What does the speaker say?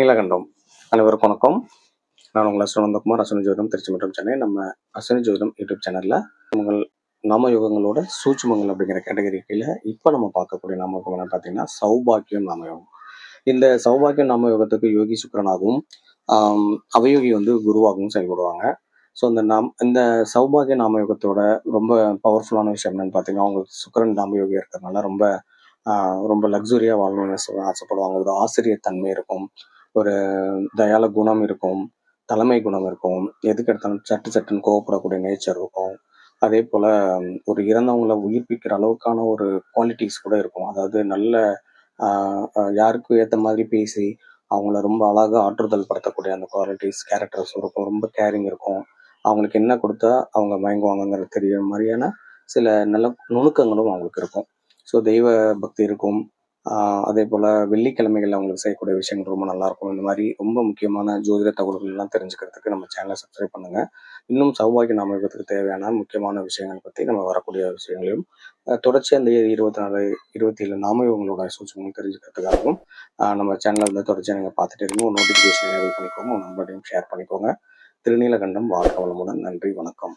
நீலகண்டம். அனைவருக்கும் வணக்கம். நான் உங்கள் அசுனந்தகுமார் அஸ்வினி ஜோதிடம் திருச்சி மற்றும் சென்னை. நம்ம அஸ்வினி ஜோதிடம் யூடியூப் சேனலில் உங்கள் நாம யோகங்களோட சூட்சுமங்கள் அப்படிங்கிற கேட்டகரி கீழே இப்போ நம்ம பார்க்கக்கூடிய நாம யோகம் பார்த்தீங்கன்னா சௌபாக்கியம் நாமயோகம். இந்த சௌபாக்கியம் நாம யோகத்துக்கு யோகி சுக்கரனாகவும் அவயோகி வந்து குருவாகவும் செயல்படுவாங்க. ஸோ இந்த நாம் இந்த சௌபாகிய நாமயோகத்தோட ரொம்ப பவர்ஃபுல்லான விஷயம் என்னன்னு பார்த்தீங்கன்னா அவங்களுக்கு சுக்கரன் நாம யோகி இருக்கிறதுனால ரொம்ப ரொம்ப லக்ஸுரியாக வாழணும்னு ஆசைப்படுவாங்க. ஒரு ஆசிரியர் தன்மை இருக்கும். ஒரு தயால குணம் இருக்கும் தலைமை குணம் இருக்கும் எதுக்கு எடுத்தாலும் சட்டு சட்டுன்னு கோவப்படக்கூடிய நேச்சர் இருக்கும். அதே போல் ஒரு இறந்தவங்கள உயிர்ப்பிக்கிற அளவுக்கான ஒரு குவாலிட்டிஸ் கூட இருக்கும். அதாவது நல்ல யாருக்கும் ஏற்ற மாதிரி பேசி அவங்கள ரொம்ப அழகாக ஆற்றுதல் படுத்தக்கூடிய அந்த குவாலிட்டிஸ் கேரக்டர்ஸ் இருக்கும். ரொம்ப கேரிங் இருக்கும். அவங்களுக்கு என்ன கொடுத்தா அவங்க மயங்குவாங்கங்கிறது தெரியுற மாதிரியான சில நல்ல நுணுக்கங்களும் அவங்களுக்கு இருக்கும். ஸோ தெய்வ பக்தி இருக்கும். அதே போல் வெள்ளிக்கிழமைகளில் அவங்களுக்கு செய்யக்கூடிய விஷயங்கள் ரொம்ப நல்லா இருக்கும் இந்த மாதிரி ரொம்ப முக்கியமான ஜோதிட தகவல்கள் எல்லாம் தெரிஞ்சுக்கிறதுக்கு நம்ம சேனலை சப்ஸ்கிரைப் பண்ணுங்க. இன்னும் சௌபாகிய நாமயத்துக்கு தேவையான முக்கியமான விஷயங்கள் பற்றி நம்ம வரக்கூடிய விஷயங்களையும் தொடர்ச்சி அந்த இருபத்தி நாலு இருபத்தி ஏழு நாம இவங்களோட சூழ்ச்சிகள் தெரிஞ்சுக்கிறதுக்காகவும் நம்ம சேனலை வந்து தொடர்ச்சியாக நீங்கள் பார்த்துட்டு இருக்கோம் நோட்டிஃபிகேஷன் எனேபிள் பண்ணிக்கோங்க உங்கள் நம்பரையும் ஷேர் பண்ணிக்கோங்க. திருநீலகண்டம் வாழ்க்கை வளமுடன். நன்றி வணக்கம்.